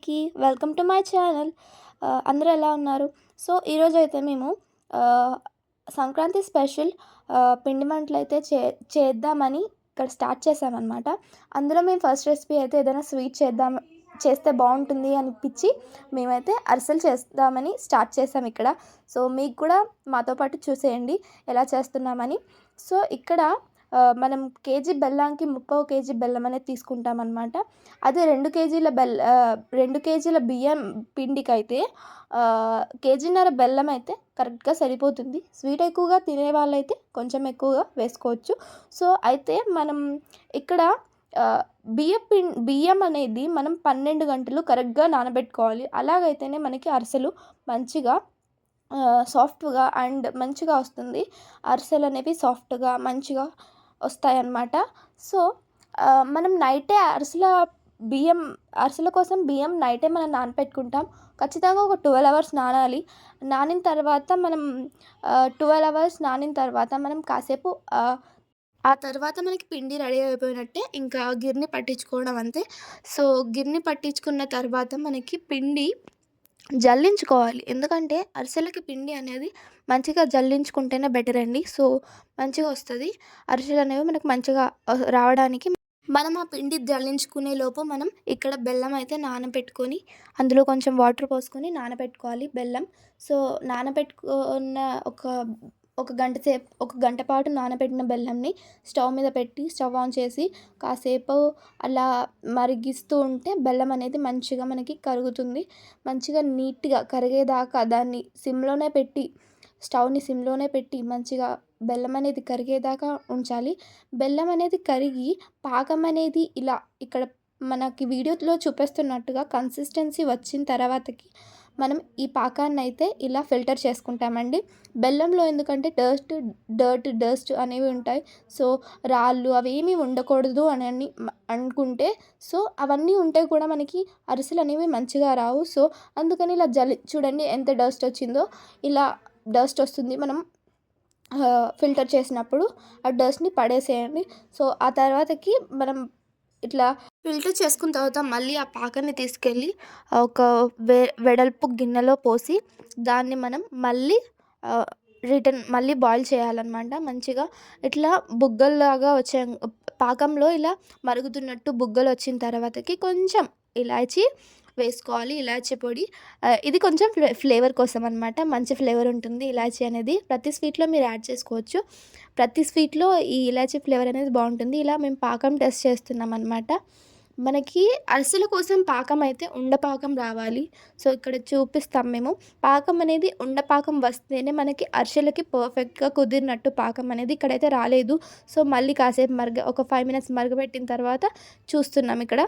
అందరికీ welcome to my channel. అందరూ ఎలా ఉన్నారు? సో ఈరోజు అయితే మేము సంక్రాంతి స్పెషల్ పిండి వంటలు అయితే చే చేద్దామని ఇక్కడ స్టార్ట్ చేసామన్నమాట. అందులో మేము ఫస్ట్ రెసిపీ అయితే ఏదైనా స్వీట్ చేద్దాం చేస్తే బాగుంటుంది అనిపించి మేమైతే అరిసెలు చేద్దామని స్టార్ట్ చేసాం ఇక్కడ. సో మీకు కూడా మాతో పాటు చూసేయండి ఎలా చేస్తున్నామని. సో ఇక్కడ మనం కేజీ బెల్లానికి ముప్పై కేజీ బెల్లం అనేది తీసుకుంటాం అనమాట అదే రెండు కేజీల బెల్ రెండు కేజీల బియ్యం పిండికి అయితే కేజీన్నర బెల్లం అయితే కరెక్ట్గా సరిపోతుంది. స్వీట్ ఎక్కువగా తినే వాళ్ళైతే కొంచెం ఎక్కువగా వేసుకోవచ్చు. సో అయితే మనం ఇక్కడ బియ్యం పిం బియ్యం అనేది మనం పన్నెండు గంటలు కరెక్ట్గా నానబెట్టుకోవాలి. అలాగైతేనే మనకి అరిసెలు మంచిగా సాఫ్ట్గా అండ్ మంచిగా వస్తుంది. అరిసెలు అనేవి సాఫ్ట్గా మంచిగా వస్తాయన్నమాట. సో మనం నైటే అరిసెల బియ్యం అరిసెల కోసం బియ్యం నైటే మనం నానపెట్టుకుంటాం. ఖచ్చితంగా ఒక ట్వెల్వ్ అవర్స్ నానాలి. నానిన తర్వాత మనం ట్వెల్వ్ అవర్స్ నానిన తర్వాత మనం కాసేపు ఆ తర్వాత మనకి పిండి రెడీ అయిపోయినట్టే ఇంకా గిర్ని పట్టించుకోవడం అంతే. సో గిర్ని పట్టించుకున్న తర్వాత మనకి పిండి జల్లించుకోవాలి. ఎందుకంటే అరిసెలకి పిండి అనేది మంచిగా జల్లించుకుంటేనే బెటర్ అండి. సో మంచిగా వస్తుంది. అరిసెలు అనేవి మనకు మంచిగా రావడానికి మనం ఆ పిండి జల్లించుకునే లోపు మనం ఇక్కడ బెల్లం అయితే నానబెట్టుకొని అందులో కొంచెం వాటర్ పోసుకొని నానబెట్టుకోవాలి బెల్లం. సో నానబెట్టుకున్న ఒక ఒక గంట సేపు ఒక గంట పాటు నానబెట్టిన బెల్లంని స్టవ్ మీద పెట్టి స్టవ్ ఆన్ చేసి కాసేపు అలా మరిగిస్తూ ఉంటే బెల్లం అనేది మంచిగా మనకి కరుగుతుంది. మంచిగా నీట్గా కరిగేదాకా దాన్ని సిమ్లోనే పెట్టి స్టవ్ని సిమ్లోనే పెట్టి మంచిగా బెల్లం అనేది కరిగేదాకా ఉంచాలి. బెల్లం అనేది కరిగి పాకం అనేది ఇలా ఇక్కడ మనకి వీడియోలో చూపిస్తున్నట్టుగా కన్సిస్టెన్సీ వచ్చిన తర్వాతకి మనం ఈ పాకాన్ని అయితే ఇలా ఫిల్టర్ చేసుకుంటామండి. బెల్లంలో ఎందుకంటే డస్ట్ డర్ట్ డస్ట్ అనేవి ఉంటాయి. సో రాళ్ళు అవి ఏమీ ఉండకూడదు అని అని అనుకుంటే సో అవన్నీ ఉంటే కూడా మనకి అరిసెలు అనేవి మంచిగా రావు. సో అందుకని ఇలా జలి చూడండి ఎంత డస్ట్ వచ్చిందో. ఇలా డస్ట్ వస్తుంది మనం ఫిల్టర్ చేసినప్పుడు. ఆ డస్ట్ని పడేసేయండి. సో ఆ తర్వాతకి మనం ఇట్లా ఫిల్టర్ చేసుకున్న తర్వాత మళ్ళీ ఆ పాకాన్ని తీసుకెళ్ళి ఒక వె వెడల్పు గిన్నెలో పోసి దాన్ని మనం మళ్ళీ రిటర్న్ మళ్ళీ బాయిల్ చేయాలన్నమాట. మంచిగా ఇట్లా బుగ్గల్లాగా వచ్చే పాకంలో ఇలా మరుగుతున్నట్టు బుగ్గలు వచ్చిన తర్వాతకి కొంచెం ఇలాచి వేసుకోవాలి ఇలాచీ పొడి. ఇది కొంచెం ఫ్లే ఫ్లేవర్ కోసం అనమాట మంచి ఫ్లేవర్ ఉంటుంది ఇలాచీ అనేది. ప్రతి స్వీట్లో మీరు యాడ్ చేసుకోవచ్చు. ప్రతి స్వీట్లో ఈ ఇలాచీ ఫ్లేవర్ అనేది బాగుంటుంది. ఇలా మేము పాకం టెస్ట్ చేస్తున్నాం అనమాట మనకి అరిసెల కోసం పాకం అయితే ఉండపాకం రావాలి. సో ఇక్కడ చూపిస్తాం మేము. పాకం అనేది ఉండపాకం వస్తేనే మనకి అరిసెలకి పర్ఫెక్ట్గా కుదిరినట్టు పాకం అనేది ఇక్కడైతే రాలేదు. సో మళ్ళీ కాసేపు మరగ ఒక ఫైవ్ మినిట్స్ మరగబెట్టిన తర్వాత చూస్తున్నాం ఇక్కడ.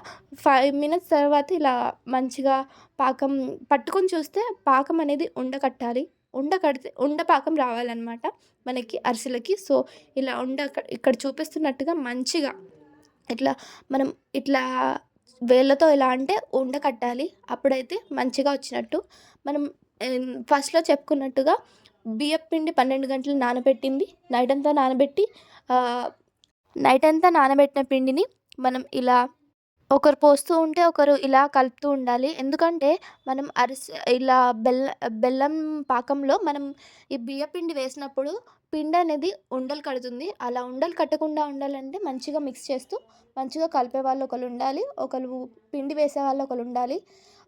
ఫైవ్ మినిట్స్ తర్వాత ఇలా మంచిగా పాకం పట్టుకొని చూస్తే పాకం అనేది ఉండకట్టాలి ఉండ కడితే ఉండ పాకం రావాలన్నమాట మనకి అరిసెలకి. సో ఇలా ఉండ ఇక్కడ చూపిస్తున్నట్టుగా మంచిగా ఇట్లా మనం ఇట్లా వేళ్ళతో ఎలా అంటే ఉండ కట్టాలి. అప్పుడైతే మంచిగా వచ్చినట్టు మనం ఫస్ట్లో చెప్పుకున్నట్టుగా బియ్యం పిండి పన్నెండు గంటలు నానబెట్టింది. నైట్ అంతా నానబెట్టి నైట్ అంతా నానబెట్టిన పిండిని మనం ఇలా ఒకరు పోస్తూ ఉంటే ఒకరు ఇలా కలుపుతూ ఉండాలి. ఎందుకంటే మనం అరిసె ఇలా బెల్ల బెల్లం పాకంలో మనం ఈ బియ్య పిండి వేసినప్పుడు పిండి అనేది ఉండలు కడుతుంది. అలా ఉండలు కట్టకుండా ఉండాలంటే మంచిగా మిక్స్ చేస్తూ మంచిగా కలిపే వాళ్ళు ఒకరు ఉండాలి. ఒకరు పిండి వేసే వాళ్ళు ఒకరు ఉండాలి.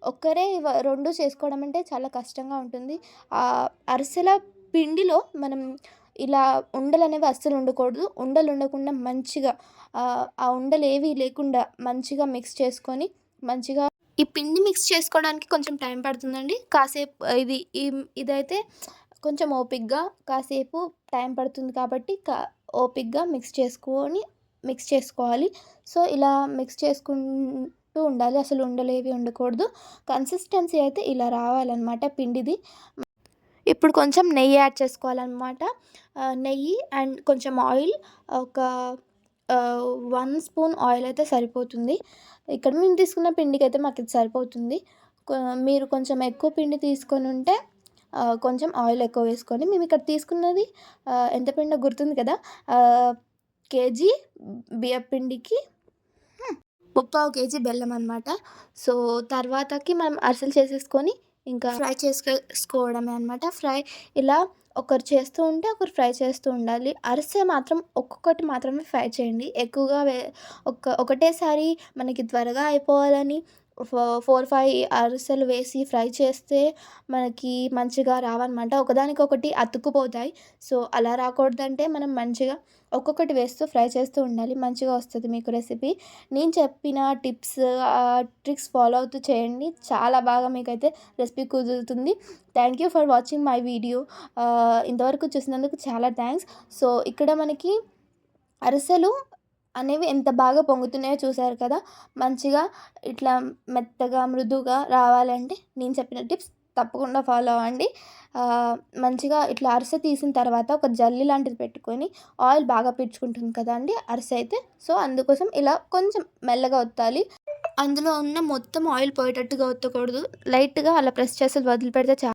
ఒక్కరే రెండు చేసుకోవడం అంటే చాలా కష్టంగా ఉంటుంది. ఆ అరిసెల పిండిలో మనం ఇలా ఉండలు అనేవి అస్సలు ఉండకూడదు. ఉండలు ఉండకుండా మంచిగా ఆ, ఉండలు ఏవి లేకుండా మంచిగా మిక్స్ చేసుకొని మంచిగా ఈ పిండి మిక్స్ చేసుకోవడానికి కొంచెం టైం పడుతుందండి. కాసేపు ఇది ఈ ఇదైతే కొంచెం ఓపిక్గా కాసేపు టైం పడుతుంది కాబట్టి కా ఓపిక్గా మిక్స్ చేసుకొని మిక్స్ చేసుకోవాలి. సో ఇలా మిక్స్ చేసుకుంటూ ఉండాలి. అసలు ఉండలేవి ఉండకూడదు. కన్సిస్టెన్సీ అయితే ఇలా రావాలన్నమాట పిండిది. ఇప్పుడు కొంచెం నెయ్యి యాడ్ చేసుకోవాలన్నమాట. నెయ్యి అండ్ కొంచెం ఆయిల్. ఒక వన్ స్పూన్ ఆయిల్ అయితే సరిపోతుంది. ఇక్కడ మేము తీసుకున్న పిండికి అయితే మాకు ఇది సరిపోతుంది. మీరు కొంచెం ఎక్కువ పిండి తీసుకొని ఉంటే కొంచెం ఆయిల్ ఎక్కువ వేసుకొని మేము ఇక్కడ తీసుకున్నది ఎంత పిండో గుర్తుంది కదా? కేజీ బియ్యం పిండికి ముప్పావు కేజీ బెల్లం అనమాట సో తర్వాతకి మనం అరిసెలు చేసేసుకొని ఇంకా ఫ్రై చేసుకోవడమే అనమాట ఫ్రై ఇలా ఒకరు చేస్తూ ఉంటే ఒకరు ఫ్రై చేస్తూ ఉండాలి. అరిసె మాత్రం ఒక్కొక్కటి మాత్రమే ఫ్రై చేయండి. ఎక్కువగా వే ఒక ఒకటేసారి మనకి త్వరగా అయిపోవాలని ఫోర్ ఫైవ్ అరిసెలు వేసి ఫ్రై చేస్తే మనకి మంచిగా రావన్నమాట. ఒకదానికొకటి అతుక్కుపోతాయి. సో అలా రాకూడదంటే మనం మంచిగా ఒక్కొక్కటి వేస్తూ ఫ్రై చేస్తూ ఉండాలి. మంచిగా వస్తుంది మీకు రెసిపీ. నేను చెప్పిన టిప్స్ ట్రిక్స్ ఫాలో అవుతూ చేయండి. చాలా బాగా మీకైతే రెసిపీ కుదురుతుంది. Thank you for watching my video. ఇంతవరకు చూసినందుకు చాలా థ్యాంక్స్. సో ఇక్కడ మనకి అరిసెలు అనేవి ఎంత బాగా పొంగుతున్నాయో చూసారు కదా. మంచిగా ఇట్లా మెత్తగా మృదువుగా రావాలంటే నేను చెప్పిన టిప్స్ తప్పకుండా ఫాలో అవ్వండి. మంచిగా ఇట్లా అరిసె తీసిన తర్వాత ఒక జల్లి లాంటిది పెట్టుకొని ఆయిల్ బాగా పీల్చుకుంటుంది కదా అండి అరిసె అయితే. సో అందుకోసం ఇలా కొంచెం మెల్లగా ఒత్తాలి. అందులో ఉన్న మొత్తం ఆయిల్ పోయేటట్టుగా ఒత్తకూడదు. లైట్గా అలా ప్రెస్ చేసి వదిలిపెడితే చాలా.